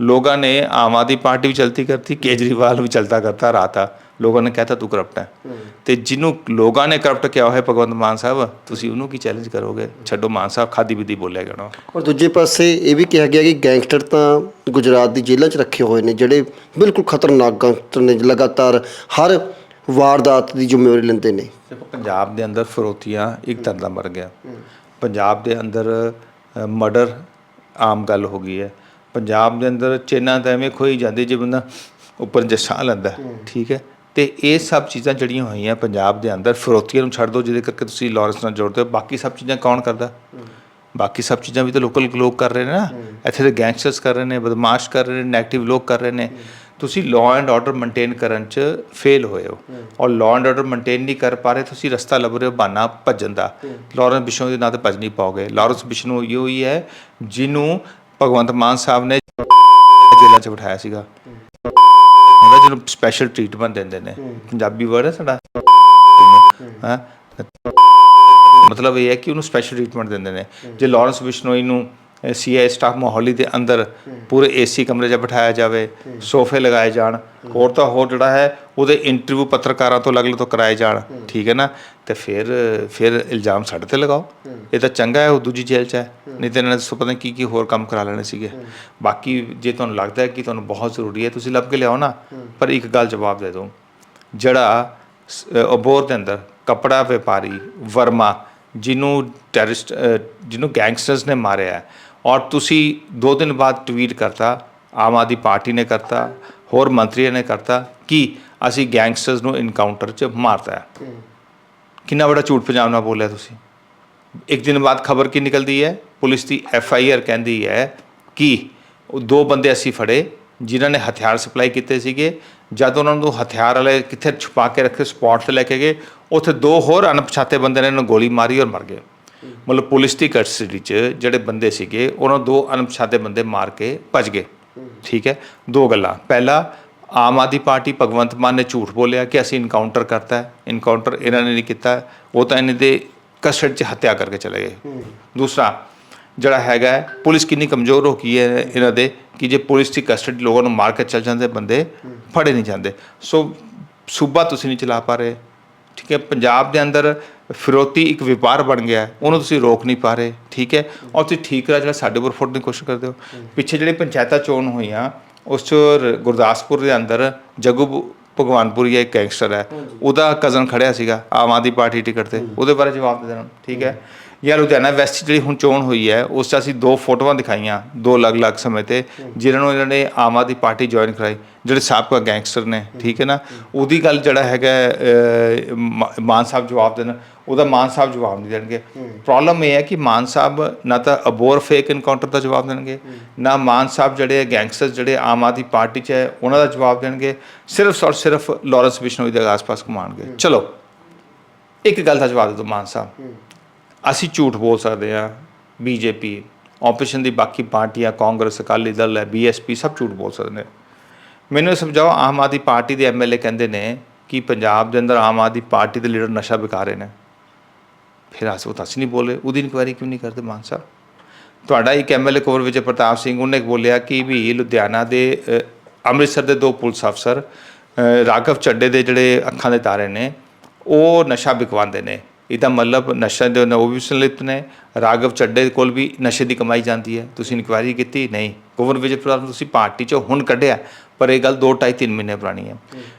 ਲੋਕਾਂ ਨੇ ਆਮ ਆਦਮੀ ਪਾਰਟੀ ਵੀ ਚਲਤੀ ਕਰਤੀ ਕੇਜਰੀਵਾਲ ਵੀ ਚਲਤਾ ਕਰਤਾ ਰਾਤਾ ਲੋਕਾਂ ਨੇ ਕਹਿਤਾ ਤੂੰ ਕਰਪਟ ਹੈ। ਤੇ ਜਿਹਨੂੰ ਲੋਕਾਂ ਨੇ ਕਰਪਟ ਕਿਹਾ ਹੋਇਆ ਭਗਵੰਤ ਮਾਨ ਸਾਹਿਬ ਤੁਸੀਂ ਉਹਨੂੰ ਕੀ ਚੈਲੰਜ ਕਰੋਗੇ? ਛੱਡੋ ਮਾਨ ਸਾਹਿਬ ਖਾਦੀ ਵਿਧੀ ਬੋਲਿਆ ਗਿਆ ਔਰ ਦੂਜੇ ਪਾਸੇ ਇਹ ਵੀ ਕਿਹਾ ਗਿਆ ਕਿ ਗੈਂਗਸਟਰ ਤਾਂ ਗੁਜਰਾਤ ਦੀ ਜੇਲ੍ਹਾਂ 'ਚ ਰੱਖੇ ਹੋਏ ਨੇ ਜਿਹੜੇ ਬਿਲਕੁਲ ਖਤਰਨਾਕ ਗੈਂਗਸਟਰ ਨੇ ਲਗਾਤਾਰ ਹਰ ਵਾਰਦਾਤ ਦੀ ਜ਼ਿੰਮੇਵਾਰੀ ਲੈਂਦੇ ਨੇ। ਪੰਜਾਬ ਦੇ ਅੰਦਰ ਫਰੋਤੀਆਂ ਇੱਕ ਤਰ੍ਹਾਂ ਦਾ ਮਰ ਗਿਆ। ਪੰਜਾਬ ਦੇ ਅੰਦਰ ਮਰਡਰ ਆਮ ਗੱਲ ਹੋ ਗਈ ਹੈ। ਪੰਜਾਬ ਦੇ ਅੰਦਰ ਚੇਨਾਂ ਤਾਂ ਐਵੇਂ ਖੋਈ ਜਾਂਦੀ ਜੇ ਬੰਦਾ ਉੱਪਰ ਜੇ ਸਾਹ ਲੈਂਦਾ ਠੀਕ ਹੈ? ਤੇ ਇਹ ਸਭ ਚੀਜ਼ਾਂ ਜਿਹੜੀਆਂ ਹੋਈਆਂ ਪੰਜਾਬ ਦੇ ਅੰਦਰ ਫਿਰੋਤੀਆਂ ਨੂੰ ਛੱਡ ਦਿਓ ਜਿਹਦੇ ਕਰਕੇ ਤੁਸੀਂ ਲਾਰੈਂਸ ਨਾਲ ਜੋੜਦੇ ਹੋ। ਬਾਕੀ ਸਭ ਚੀਜ਼ਾਂ ਕੌਣ ਕਰਦਾ? ਬਾਕੀ ਸਭ ਚੀਜ਼ਾਂ ਵੀ ਤਾਂ ਲੋਕਲ ਲੋਕ ਕਰ ਰਹੇ ਨੇ ਨਾ। ਇੱਥੇ ਦੇ ਗੈਂਗਸਟਰਸ ਕਰ ਰਹੇ ਨੇ ਬਦਮਾਸ਼ ਕਰ ਰਹੇ ਨੇ ਨੈਗੇਟਿਵ ਲੋਕ ਕਰ ਰਹੇ ਨੇ। ਤੁਸੀਂ ਲਾਅ ਐਂਡ ਆਰਡਰ ਮੇਨਟੇਨ ਕਰਨ ਚ ਫੇਲ ਹੋਏ ਹੋ। ਔਰ ਲਾਅ ਐਂਡ ਆਰਡਰ ਮੇਨਟੇਨ ਨਹੀਂ ਕਰ ਪਾ ਰਹੇ ਤੁਸੀਂ ਰਸਤਾ ਲੱਭ ਰਹੇ ਹੋ ਬਹਾਨਾ ਭੱਜਣ ਦਾ। ਲਾਰੈਂਸ ਬਿਸ਼ਨੋਈ ਦੇ ਨਾਂ ਤੇ ਭੱਜ ਨਹੀਂ ਪਾਓਗੇ। ਲਾਰੈਂਸ ਬਿਸ਼ਨੋਈ ਇਹੋ ਹੀ ਹੈ ਜਿਹਨੂੰ ਭਗਵੰਤ ਮਾਨ ਸਾਹਿਬ ਨੇ ਜੇਲ੍ਹਾਂ 'ਚ ਬਿਠਾਇਆ ਸੀਗਾ। ਉਹਦਾ ਜਿਹਨੂੰ ਸਪੈਸ਼ਲ ਟ੍ਰੀਟਮੈਂਟ ਦਿੰਦੇ ਨੇ। ਪੰਜਾਬੀ ਵਰਡ ਹੈ ਸਾਡਾ। ਹਾਂ। ਮਤਲਬ ਇਹ ਹੈ ਕਿ ਉਹਨੂੰ ਸਪੈਸ਼ਲ ਟ੍ਰੀਟਮੈਂਟ ਦਿੰਦੇ ਨੇ। ਜੇ ਲਾਰੈਂਸ ਬਿਸ਼ਨੋਈ ਨੂੰ ਸੀਆਈ ਸਟਾਫ ਮੋਹਾਲੀ ਦੇ ਅੰਦਰ ਪੂਰੇ ਏਸੀ ਕਮਰੇ 'ਚ ਬਿਠਾਇਆ ਜਾਵੇ, ਸੋਫੇ ਲਗਾਏ ਜਾਣ, ਹੋਰ ਤਾਂ ਹੋਰ ਜਿਹੜਾ ਹੈ ਉਹਦੇ ਇੰਟਰਵਿਊ ਪੱਤਰਕਾਰਾਂ ਤੋਂ ਅਲੱਗ-ਅਲੱਗ ਤੋਂ ਕਰਾਏ ਜਾਣ, ਠੀਕ ਹੈ ਨਾ? ਤੇ ਫਿਰ ਫਿਰ ਇਲਜ਼ਾਮ ਸਾਡੇ ਤੇ ਲਗਾਓ। ਇਹ ਤਾਂ ਚੰਗਾ ਹੈ, ਉਹ ਦੂਜੀ ਜੇਲ੍ਹ 'ਚ ਹੈ। ਨਹੀਂ ਤਾਂ ਇਹਨਾਂ ਨੇ ਸੋ ਪਤਾ ਨਹੀਂ ਕੀ ਕੀ ਹੋਰ ਕੰਮ ਕਰਾ ਲੈਣੇ ਸੀਗੇ। ਬਾਕੀ ਜੇ ਤੁਹਾਨੂੰ ਲੱਗਦਾ ਹੈ ਕਿ ਤੁਹਾਨੂੰ ਬਹੁਤ ਜ਼ਰੂਰੀ ਹੈ, ਤੁਸੀਂ ਲੱਭ ਕੇ ਲਿਆਓ ਨਾ, ਪਰ ਇੱਕ ਗੱਲ ਜਵਾਬ ਦੇ ਦਿਓ। ਜਿਹੜਾ ਸ- ਅਬੋਹਰ ਦੇ ਅੰਦਰ ਕਪੜਾ ਵਪਾਰੀ ਵਰਮਾ, ਜਿਹਨੂੰ ਟੈਰਰਿਸਟ ਜਿਹਨੂੰ ਗੈਂਗਸਟਰਸ ਨੇ ਮਾਰਿਆ ਔਰ ਤੁਸੀਂ ਦੋ ਦਿਨ ਬਾਅਦ ਟਵੀਟ ਕਰਤਾ, ਆਮ ਆਦਮੀ ਪਾਰਟੀ ਨੇ ਕਰਤਾ, ਹੋਰ ਮੰਤਰੀਆਂ ਨੇ ਕਰਤਾ ਕਿ ਅਸੀਂ ਗੈਂਗਸਟਰਸ ਨੂੰ ਇਨਕਾਊਂਟਰ 'ਚ ਮਾਰਤਾ। ਕਿੰਨਾ ਬੜਾ ਝੂਠ ਪੰਜਾਬ ਨਾਲ ਬੋਲਿਆ ਤੁਸੀਂ? ਇੱਕ ਦਿਨ ਬਾਅਦ ਖਬਰ ਕੀ ਨਿਕਲਦੀ ਹੈ? ਪੁਲਿਸ ਦੀ ਐਫ ਆਈ ਆਰ ਕਹਿੰਦੀ ਹੈ ਕਿ ਉਹ ਦੋ ਬੰਦੇ ਅਸੀਂ ਫੜੇ ਜਿਨ੍ਹਾਂ ਨੇ ਹਥਿਆਰ ਸਪਲਾਈ ਕੀਤੇ ਸੀਗੇ। ਜਦ ਉਹਨਾਂ ਨੂੰ ਹਥਿਆਰ ਵਾਲੇ ਕਿੱਥੇ ਛੁਪਾ ਕੇ ਰੱਖੇ ਸਪੌਟ ਤੇ ਲੈ ਕੇ ਗਏ, ਉੱਥੇ ਦੋ ਹੋਰ ਅਣਪਛਾਤੇ ਬੰਦੇ ਨੇ ਇਹਨਾਂ ਗੋਲੀ ਮਾਰੀ ਔਰ ਮਰ ਗਏ। ਮਤਲਬ ਪੁਲਿਸ ਦੀ ਕਸਟਡੀ 'ਚ ਜਿਹੜੇ ਬੰਦੇ ਸੀਗੇ ਉਹਨਾਂ ਦੋ ਅਣਪਛਾਤੇ ਬੰਦੇ ਮਾਰ ਕੇ ਭੱਜ ਗਏ। ਠੀਕ ਹੈ? ਦੋ ਗੱਲਾਂ। ਪਹਿਲਾ ਆਮ ਆਦਮੀ ਪਾਰਟੀ ਭਗਵੰਤ ਮਾਨ ਨੇ ਝੂਠ ਬੋਲਿਆ ਕਿ ਅਸੀਂ ਇਨਕਾਊਂਟਰ ਕਰਤਾ ਹੈ। ਇਨਕਾਊਂਟਰ ਇਹਨਾਂ ਨੇ ਨਹੀਂ ਕੀਤਾ। ਉਹ ਤਾਂ ਇਹਨਾਂ ਦੇ ਕਸਟਡੀ 'ਚ ਹੱਤਿਆ ਕਰਕੇ ਚਲੇ ਗਏ। ਦੂਸਰਾ ਜਿਹੜਾ ਹੈਗਾ ਪੁਲਿਸ ਕਿੰਨੀ ਕਮਜ਼ੋਰ ਹੋ ਗਈ ਹੈ ਇਹਨਾਂ ਦੇ ਕਿ ਜੇ ਪੁਲਿਸ ਦੀ ਕਸਟਡੀ ਲੋਕਾਂ ਨੂੰ ਮਾਰ ਕੇ ਚੱਲ ਜਾਂਦੇ ਬੰਦੇ ਫੜੇ ਨਹੀਂ ਜਾਂਦੇ। ਸੋ ਸੂਬਾ ਤੁਸੀਂ ਨਹੀਂ ਚਲਾ ਪਾ ਰਹੇ। ਠੀਕ ਹੈ? ਪੰਜਾਬ ਦੇ ਅੰਦਰ ਫਿਰੋਤੀ ਇੱਕ ਵਪਾਰ ਬਣ ਗਿਆ ਉਹਨੂੰ ਤੁਸੀਂ ਰੋਕ ਨਹੀਂ ਪਾ ਰਹੇ ਠੀਕ ਹੈ? ਔਰ ਤੁਸੀਂ ਠੀਕ ਕਰਾ ਜਿਹੜਾ ਸਾਡੇ ਉੱਪਰ ਫੁੱਟਣ ਦੀ ਕੋਸ਼ਿਸ਼ ਕਰਦੇ ਹੋ। ਪਿੱਛੇ ਜਿਹੜੇ ਪੰਚਾਇਤਾਂ ਚੋਣ ਹੋਈਆਂ ਉਸ 'ਚ ਗੁਰਦਾਸਪੁਰ ਦੇ ਅੰਦਰ ਜੱਗੂ ਭਗਵਾਨਪੁਰੀ ਇੱਕ ਗੈਂਗਸਟਰ ਹੈ। ਉਹਦਾ ਕਜ਼ਨ ਖੜਿਆ ਸੀਗਾ ਆਮ ਆਦਮੀ ਪਾਰਟੀ ਟਿਕਟ ਤੇ। ਉਹਦੇ ਬਾਰੇ ਜਵਾਬ ਦੇ ਦੇਣਾ ਠੀਕ ਹੈ। ਜਾਂ ਲੁਧਿਆਣਾ ਵੈਸਟ 'ਚ ਜਿਹੜੀ ਹੁਣ ਚੋਣ ਹੋਈ ਹੈ, ਉਸ 'ਚ ਅਸੀਂ ਦੋ ਫੋਟੋਆਂ ਦਿਖਾਈਆਂ, ਦੋ ਅਲੱਗ-ਅਲੱਗ ਸਮੇਂ ਤੇ, ਜਿਨ੍ਹਾਂ ਨੂੰ ਇਹਨਾਂ ਨੇ ਆਮ ਆਦਮੀ ਪਾਰਟੀ ਜੁਆਇਨ ਕਰਾਈ, ਜਿਹੜੇ ਸਾਬਕਾ ਗੈਂਗਸਟਰ ਨੇ, ਠੀਕ ਹੈ ਨਾ? ਉਹਦੀ ਗੱਲ ਜਿਹੜਾ ਹੈਗਾ ਮਾ- ਮਾਨ ਸਾਹਿਬ ਜਵਾਬ ਦੇਣ, ਉਹਦਾ ਮਾਨ ਸਾਹਿਬ ਜਵਾਬ ਨਹੀਂ ਦੇਣਗੇ। ਪ੍ਰੋਬਲਮ ਇਹ ਹੈ ਕਿ ਮਾਨ ਸਾਹਿਬ ਨਾ ਤਾਂ ਅਬੋਰ ਫੇਕ ਇਨਕਾਊਂਟਰ ਦਾ ਜਵਾਬ ਦੇਣਗੇ, ਨਾ ਮਾਨ ਸਾਹਿਬ ਜਿਹੜੇ ਗੈਂਗਸਟਰ ਜਿਹੜੇ ਆਮ ਆਦਮੀ ਪਾਰਟੀ 'ਚ ਹੈ, ਉਹਨਾਂ ਦਾ ਜਵਾਬ ਦੇਣਗੇ। ਸਿਰਫ ਔਰ ਸਿਰਫ ਲਾਰੈਂਸ ਬਿਸ਼ਨੋਈ ਦੇ ਆਸ-ਪਾਸ ਘੁਮਾਉਣਗੇ ਚਲੋ, ਇੱਕ ਗੱਲ ਦਾ ਜਵਾਬ ਦੇ ਦਿਓ ਮਾਨ ਸਾਹਿਬ। ਅਸੀਂ ਝੂਠ ਬੋਲ ਸਕਦੇ ਹਾਂ ਬੀਜੇਪੀ ਆਪੋਜੀਸ਼ਨ ਦੀ ਬਾਕੀ ਪਾਰਟੀਆਂ, ਕਾਂਗਰਸ, ਅਕਾਲੀ ਦਲ ਹੈ ਬੀਐਸਪੀ ਸਭ ਝੂਠ ਬੋਲ ਸਕਦੇ ਨੇ। ਮੈਨੂੰ ਇਹ ਸਮਝਾਓ, ਆਮ ਆਦਮੀ ਪਾਰਟੀ ਦੇ ਐਮਐਲਏ ਕਹਿੰਦੇ ਨੇ ਕਿ ਪੰਜਾਬ ਦੇ ਅੰਦਰ ਆਮ ਆਦਮੀ ਪਾਰਟੀ ਦੇ ਲੀਡਰ ਨਸ਼ਾ ਵਿਕਾ ਰਹੇ ਨੇ। ਫਿਰ ਅਸੀਂ ਉਹ ਤਾਂ ਅਸੀਂ ਨਹੀਂ ਬੋਲੇ, ਉਹਦੀ ਇਨਕੁਆਇਰੀ ਕਿਉਂ ਨਹੀਂ ਕਰਦੇ ਮਾਨ ਸਾਹਿਬ? ਤੁਹਾਡਾ ਇੱਕ ਐਮਐਲਏ ਕੋਰ ਵਿਜੇ ਪ੍ਰਤਾਪ ਸਿੰਘ, ਉਹਨੇ ਬੋਲਿਆ ਕਿ ਵੀ ਲੁਧਿਆਣਾ ਦੇ ਅੰਮ੍ਰਿਤਸਰ ਦੇ ਦੋ ਪੁਲਿਸ ਅਫਸਰ ਰਾਘਵ ਚੱਡੇ ਦੇ ਜਿਹੜੇ ਅੱਖਾਂ ਦੇ ਤਾਰੇ ਨੇ, ਉਹ ਨਸ਼ਾ ਵਿਕਵਾਉਂਦੇ ਨੇ। ਇਹਦਾ ਮਤਲਬ ਨਸ਼ਾ ਦੇ ਉਹ ਵੀ ਸੰਲਿਪਤ ਨੇ ਰਾਘਵ ਚੱਡੇ ਕੋਲ ਵੀ ਨਸ਼ੇ ਦੀ ਕਮਾਈ ਜਾਂਦੀ ਹੈ। ਤੁਸੀਂ ਇਨਕੁਆਇਰੀ ਕੀਤੀ ਨਹੀਂ। ਕੁਵਰ ਵਿਜੇ ਪ੍ਰਤਾਪ ਨੂੰ ਤੁਸੀਂ ਪਾਰਟੀ ਚੋਂ ਹੁਣ ਕੱਢਿਆ ਪਰ ਇਹ ਗੱਲ 2 2.5 3 ਮਹੀਨੇ ਪੁਰਾਣੀ ਹੈ।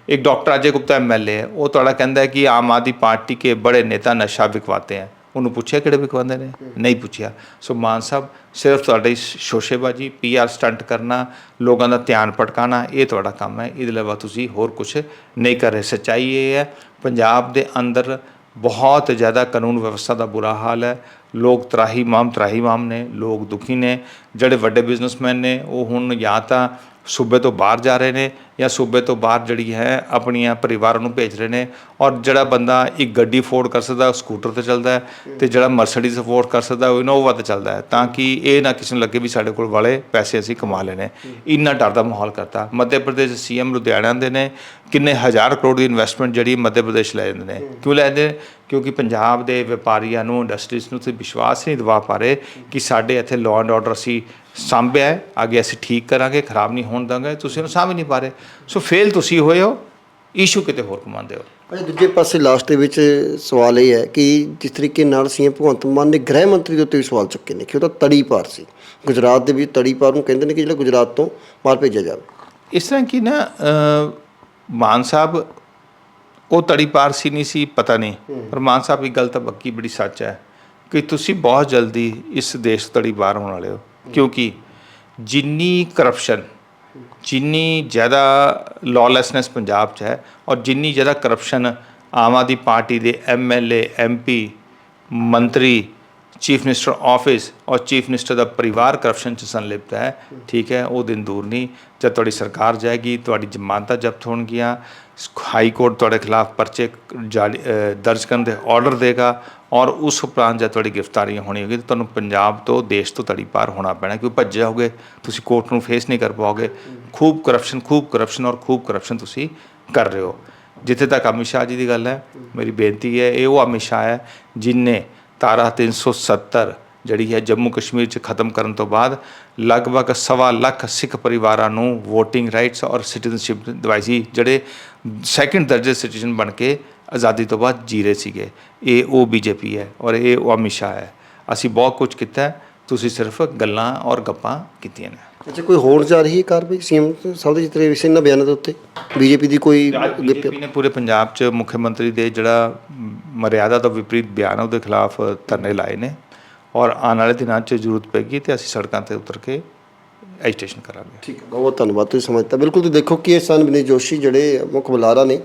ਇੱਕ ਡਾਕਟਰ ਅਜੇ ਗੁਪਤਾ ਐਮਐਲਏ ਹੈ। ਉਹ ਤੁਹਾਡਾ ਕਹਿੰਦਾ ਹੈ ਕਿ ਆਮ ਆਦਮੀ ਪਾਰਟੀ ਕੇ ਬੜੇ ਨੇਤਾ ਨਸ਼ਾ ਵਿਕਵਾਤੇ ਹੈ। ਉਹਨੂੰ ਪੁੱਛਿਆ ਕਿਹੜੇ ਵਿਕਵਾਉਂਦੇ ਨੇ? ਨਹੀਂ ਪੁੱਛਿਆ। ਸੋ ਮਾਨ ਸਾਹਿਬ ਸਿਰਫ ਤੁਹਾਡੀ ਸ਼ੋਸ਼ੇਬਾਜੀ ਪੀਆਰ ਸਟੰਟ ਕਰਨਾ ਲੋਕਾਂ ਦਾ ਧਿਆਨ ਭਟਕਾਣਾ ਇਹ ਤੁਹਾਡਾ ਕੰਮ ਹੈ। ਇਹਦੇ ਇਲਾਵਾ ਤੁਸੀਂ ਹੋਰ ਕੁਝ ਨਹੀਂ ਕਰ ਰਹੇ। ਸੱਚਾਈ ਇਹ ਹੈ ਪੰਜਾਬ ਦੇ ਅੰਦਰ ਬਹੁਤ ਜ਼ਿਆਦਾ ਕਾਨੂੰਨ ਵਿਵਸਥਾ ਦਾ ਬੁਰਾ ਹਾਲ ਹੈ। ਲੋਕ ਤਰਾਹੀ ਮਾਮ ਤਰਾਹੀ ਮਾਮ ਨੇ, ਲੋਕ ਦੁਖੀ ਨੇ। ਜਿਹੜੇ ਵੱਡੇ ਬਿਜ਼ਨਸਮੈਨ ਨੇ, ਉਹ ਹੁਣ ਜਾਂ ਤਾਂ ਸੂਬੇ ਤੋਂ ਬਾਹਰ ਜਾ ਰਹੇ ਨੇ। ਜਾਂ ਸੂਬੇ ਤੋਂ ਬਾਹਰ ਜਿਹੜੀ ਹੈ ਆਪਣੀਆਂ ਪਰਿਵਾਰਾਂ ਨੂੰ ਭੇਜ ਰਹੇ ਨੇ ਔਰ ਜਿਹੜਾ ਬੰਦਾ ਇੱਕ ਗੱਡੀ ਅਫੋਰਡ ਕਰ ਸਕਦਾ ਉਹ ਸਕੂਟਰ ਤੇ ਚੱਲਦਾ ਹੈ ਤੇ ਜਿਹੜਾ ਮਰਸੀਡੀਜ਼ ਅਫੋਰਡ ਕਰ ਸਕਦਾ ਉਹ ਇਨੋਵਾ ਤੇ ਚੱਲਦਾ ਹੈ, ਤਾਂ ਕਿ ਇਹ ਨਾ ਕਿਸੇ ਨੂੰ ਲੱਗੇ ਵੀ ਸਾਡੇ ਕੋਲ ਵਾਲੇ ਪੈਸੇ ਅਸੀਂ ਕਮਾ ਲੈਣੇ ਇੰਨਾ ਡਰ ਦਾ ਮਾਹੌਲ ਕਰਤਾ। ਮੱਧ ਪ੍ਰਦੇਸ਼ ਸੀਐਮ ਲੁਧਿਆਣਾ ਦੇ ਨੇ, ਕਿੰਨੇ ਹਜ਼ਾਰ ਕਰੋੜ ਦੀ ਇਨਵੈਸਟਮੈਂਟ ਜਿਹੜੀ ਮੱਧ ਪ੍ਰਦੇਸ਼ ਲੈ ਜਾਂਦੇ ਨੇ। ਕਿਉਂ ਲੈ ਜਾਂਦੇ? ਨੇ ਕਿਉਂਕਿ ਪੰਜਾਬ ਦੇ ਵਪਾਰੀਆਂ ਨੂੰ ਇੰਡਸਟਰੀਜ਼ ਨੂੰ ਤੇ ਵਿਸ਼ਵਾਸ ਨਹੀਂ ਦਿਵਾ ਪਾ ਰਹੇ ਕਿ ਸਾਡੇ ਇੱਥੇ ਲਾਅ ਐਂਡ ਆਰਡਰ ਅਸੀਂ ਸਾਂਭਿਆ ਹੈ, ਅੱਗੇ ਅਸੀਂ ਠੀਕ ਕਰਾਂਗੇ, ਖਰਾਬ ਨਹੀਂ ਹੋਣ ਦਾਂਗੇ, ਤੁਸੀਂ ਉਹਨੂੰ ਸਾਂਭ ਨਹੀਂ ਪਾ ਰਹੇ। ਸੋ ਫੇਲ ਤੁਸੀਂ ਹੋਏ ਹੋ ਇਸ਼ੂ ਕਿਤੇ ਹੋਰ ਕਮਾਉਂਦੇ ਹੋ? ਭਾਈ ਦੂਜੇ ਪਾਸੇ ਲਾਸਟ ਦੇ ਵਿੱਚ ਸਵਾਲ ਇਹ ਹੈ ਕਿ ਜਿਸ ਤਰੀਕੇ ਨਾਲ ਸੀਐਮ ਭਗਵੰਤ ਮਾਨ ਨੇ ਗ੍ਰਹਿ ਮੰਤਰੀ ਦੇ ਉੱਤੇ ਵੀ ਸਵਾਲ ਚੁੱਕੇ ਨੇ ਕਿ ਉਹ ਤਾਂ ਤੜੀ ਪਾਰ ਸੀ। ਗੁਜਰਾਤ ਦੇ ਵਿੱਚ ਤੜੀ ਪਾਰ ਨੂੰ ਕਹਿੰਦੇ ਨੇ ਕਿ ਜਿਹੜਾ ਗੁਜਰਾਤ ਤੋਂ ਮਾਰ ਭੇਜਿਆ ਜਾਵੇ। ਇਸ ਤਰ੍ਹਾਂ ਕਿ ਨਾ ਮਾਨ ਸਾਹਿਬ ਉਹ ਤੜੀ ਪਾਰ ਸੀ ਨਹੀਂ ਸੀ ਪਤਾ ਨਹੀਂ। ਪਰ ਮਾਨ ਸਾਹਿਬ ਦੀ ਗੱਲ ਤਾਂ ਬੱਕੀ ਬੜੀ ਸੱਚ ਹੈ ਕਿ ਤੁਸੀਂ ਬਹੁਤ ਜਲਦੀ ਇਸ ਦੇਸ਼ ਤੜੀ ਪਾਰ ਹੋਣ ਵਾਲੇ ਹੋ। ਕਿਉਂਕਿ ਜਿੰਨੀ ਕਰਪਸ਼ਨ ਜਿੰਨੀ ਜ਼ਿਆਦਾ ਲੌਲੈਸਨੈਸ ਪੰਜਾਬ 'ਚ ਹੈ ਔਰ ਜਿੰਨੀ ਜ਼ਿਆਦਾ ਕਰਪਸ਼ਨ ਆਮ ਆਦਮੀ ਪਾਰਟੀ ਦੇ ਐਮਐਲਏ ਐਮਪੀ ਮੰਤਰੀ ਚੀਫ ਮਿਨਿਸਟਰ ਆਫਿਸ ਔਰ ਚੀਫ ਮਿਨਿਸਟਰ ਦਾ ਪਰਿਵਾਰ ਕਰਪਸ਼ਨ 'ਚ ਸੰਲਿਪਤ ਹੈ, ਠੀਕ ਹੈ, ਉਹ ਦਿਨ ਦੂਰ ਨਹੀਂ। ਜਦ ਤੁਹਾਡੀ ਸਰਕਾਰ ਜਾਏਗੀ, ਤੁਹਾਡੀ ਜ਼ਮਾਨਤਾਂ ਜ਼ਬਤ ਹੋਣਗੀਆਂ, ਹਾਈ ਕੋਰਟ ਤੁਹਾਡੇ ਖਿਲਾਫ ਪਰਚੇ ਜਾਰੀ- ਦਰਜ ਕਰਨ ਦੇ ਆਰਡਰ ਦੇਗਾ ਔਰ ਉਸ ਉਪਰੰਤ ਜਦ ਤੁਹਾਡੀ ਗ੍ਰਿਫਤਾਰੀ ਹੋਣੀ ਹੋਗੀ ਤਾਂ ਤੁਹਾਨੂੰ ਪੰਜਾਬ ਤੋਂ ਦੇਸ਼ ਤੋਂ ਤੜੀ ਪਾਰ ਹੋਣਾ ਪੈਣਾ, ਕਿਉਂਕਿ ਭੱਜੇ ਹੋਗੇ, ਤੁਸੀਂ ਕੋਰਟ ਨੂੰ ਫੇਸ ਨਹੀਂ ਕਰ ਪਾਓਗੇ। ਖੂਬ ਕਰਪਸ਼ਨ ਖੂਬ ਕਰਪਸ਼ਨ ਔਰ ਖੂਬ ਕਰਪਸ਼ਨ ਤੁਸੀਂ ਕਰ ਰਹੇ ਹੋ। ਜਿੱਥੇ ਤੱਕ ਅਮਿਤ ਸ਼ਾਹ ਜੀ ਦੀ ਗੱਲ ਹੈ, ਮੇਰੀ ਬੇਨਤੀ ਹੈ, ਇਹ ਉਹ ਅਮਿਤ ਸ਼ਾਹ ਹੈ ਜਿਨੇ ਧਾਰਾ 370 ਜਿਹੜੀ ਹੈ ਜੰਮੂ ਕਸ਼ਮੀਰ 'ਚ ਖਤਮ ਕਰਨ ਤੋਂ ਬਾਅਦ ਲਗਭਗ ਸਵਾ ਲੱਖ ਸਿੱਖ ਪਰਿਵਾਰਾਂ ਨੂੰ VOTING ਰਾਈਟਸ ਔਰ ਸਿਟੀਜ਼ਨਸ਼ਿਪ ਦਿਵਾਈ ਸੀ, ਜਿਹੜੇ ਸੈਕੰਡ ਦਰਜੇ ਸਿਟੀਜ਼ਨ ਬਣ ਕੇ ਆਜ਼ਾਦੀ ਤੋਂ ਬਾਅਦ ਜੀ ਰਹੇ ਸੀਗੇ। ਇਹ ਉਹ ਬੀਜੇਪੀ ਹੈ ਔਰ ਇਹ ਉਹ ਅਮਿਤ ਸ਼ਾਹ ਹੈ। ਅਸੀਂ ਬਹੁਤ ਕੁਝ ਕੀਤਾ ਤੁਸੀਂ ਸਿਰਫ ਗੱਲਾਂ ਔਰ ਗੱਪਾਂ ਕੀਤੀਆਂ ਨੇ। ਅੱਛਾ ਕੋਈ ਹੋਣ ਜਾ ਰਹੀ ਹੈ ਕਾਰਵਾਈ? ਸੀਐਮ ਸਾਹਿਬ ਦੇ ਜਿਤਨੇ ਵਿਸ਼ੇ ਇਹਨਾਂ ਬਿਆਨਾਂ ਦੇ ਉੱਤੇ? ਬੀਜੇਪੀ ਦੀ ਕੋਈ ਬੀਜੇਪੀ ਨੇ ਪੂਰੇ ਪੰਜਾਬ 'ਚ ਮੁੱਖ ਮੰਤਰੀ ਦੇ ਜਿਹੜਾ ਮਰਿਆਦਾ ਤੋਂ ਵਿਪਰੀਤ ਬਿਆਨ ਉਹਦੇ ਖਿਲਾਫ ਧਰਨੇ ਲਾਏ ਨੇ। ਔਰ ਆਉਣ ਵਾਲੇ ਦਿਨਾਂ 'ਚ ਜ਼ਰੂਰਤ ਪੈਗੀ ਤੇ ਅਸੀਂ ਸੜਕਾਂ ਤੇ ਉਤਰ ਕੇ ਐਜੀਟੇਸ਼ਨ ਕਰਾਂਗੇ। ਠੀਕ ਹੈ ਬਹੁਤ ਧੰਨਵਾਦ ਤੁਸੀਂ ਸਮਝ ਦਿੱਤਾ ਬਿਲਕੁਲ ਤੁਸੀਂ ਦੇਖੋ ਕਿ ਇਹ ਸਨ ਵਿਨੇਸ਼ ਜੋਸ਼ੀ ਜਿਹੜੇ ਮੁੱਖ ਬੁਲਾਰਾ ਨੇ।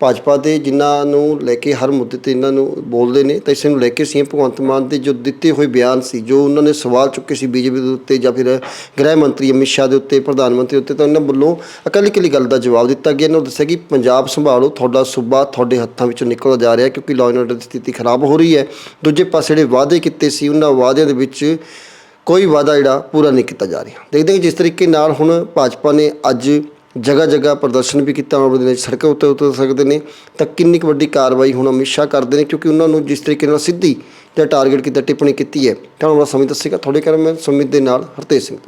ਭਾਜਪਾ ਦੇ ਜਿਨ੍ਹਾਂ ਨੂੰ ਲੈ ਕੇ ਹਰ ਮੁੱਦੇ ਤੇ ਇਹਨਾਂ ਨੂੰ ਬੋਲਦੇ ਨੇ, ਤਾਂ ਇਸ ਨੂੰ ਲੈ ਕੇ ਸੀਐਮ ਭਗਵੰਤ ਮਾਨ ਦੇ ਜੋ ਦਿੱਤੇ ਹੋਏ ਬਿਆਨ ਸੀ, ਜੋ ਉਹਨਾਂ ਨੇ ਸਵਾਲ ਚੁੱਕੇ ਸੀ ਬੀਜੇਪੀ ਦੇ ਉੱਤੇ ਜਾਂ ਫਿਰ ਗ੍ਰਹਿ ਮੰਤਰੀ ਅਮਿਤ ਸ਼ਾਹ ਦੇ ਉੱਤੇ, ਪ੍ਰਧਾਨ ਮੰਤਰੀ ਉੱਤੇ, ਤਾਂ ਉਹਨਾਂ ਵੱਲੋਂ ਇਕੱਲੀ ਇਕੱਲੀ ਗੱਲ ਦਾ ਜਵਾਬ ਦਿੱਤਾ ਗਿਆ। ਇਹਨਾਂ ਨੂੰ ਦੱਸਿਆ ਕਿ ਪੰਜਾਬ ਸੰਭਾਲੋ, ਤੁਹਾਡਾ ਸੂਬਾ ਤੁਹਾਡੇ ਹੱਥਾਂ ਵਿੱਚੋਂ ਨਿਕਲਦਾ ਜਾ ਰਿਹਾ ਕਿਉਂਕਿ ਲਾਅ ਐਂਡ ਆਰਡਰ ਦੀ ਸਥਿਤੀ ਖਰਾਬ ਹੋ ਰਹੀ ਹੈ। ਦੂਜੇ ਪਾਸੇ ਜਿਹੜੇ ਵਾਅਦੇ ਕੀਤੇ ਸੀ, ਉਹਨਾਂ ਵਾਅਦਿਆਂ ਦੇ ਵਿੱਚ ਕੋਈ ਵਾਅਦਾ ਜਿਹੜਾ ਪੂਰਾ ਨਹੀਂ ਕੀਤਾ ਜਾ ਰਿਹਾ। ਦੇਖਦੇ ਹਾਂ ਕਿ ਜਿਸ ਤਰੀਕੇ ਨਾਲ ਹੁਣ ਭਾਜਪਾ ਨੇ ਅੱਜ ਜਗ੍ਹਾ ਜਗ੍ਹਾ ਪ੍ਰਦਰਸ਼ਨ ਵੀ ਕੀਤਾ ਆਉਣ ਵਾਲੇ ਦਿਨਾਂ ਸੜਕਾਂ ਉੱਤੇ ਉਤਰ ਸਕਦੇ ਨੇ, ਤਾਂ ਕਿੰਨੀ ਕੁ ਵੱਡੀ ਕਾਰਵਾਈ ਹੁਣ ਅਮਿਤ ਸ਼ਾਹ ਕਰਦੇ ਨੇ, ਕਿਉਂਕਿ ਉਹਨਾਂ ਨੂੰ ਜਿਸ ਤਰੀਕੇ ਨਾਲ ਸਿੱਧੀ ਜਾਂ ਟਾਰਗੇਟ ਕੀਤਾ, ਟਿੱਪਣੀ ਕੀਤੀ ਹੈ। ਤਾਂ ਉਹਨਾਂ ਦਾ ਸਮੇਂ ਦੱਸੇਗਾ? ਤੁਹਾਡੇ ਕਰ ਮੈਂ ਸੁਮਿਤ ਦੇ ਨਾਲ ਹਰਤੇਜ ਸਿੰਘ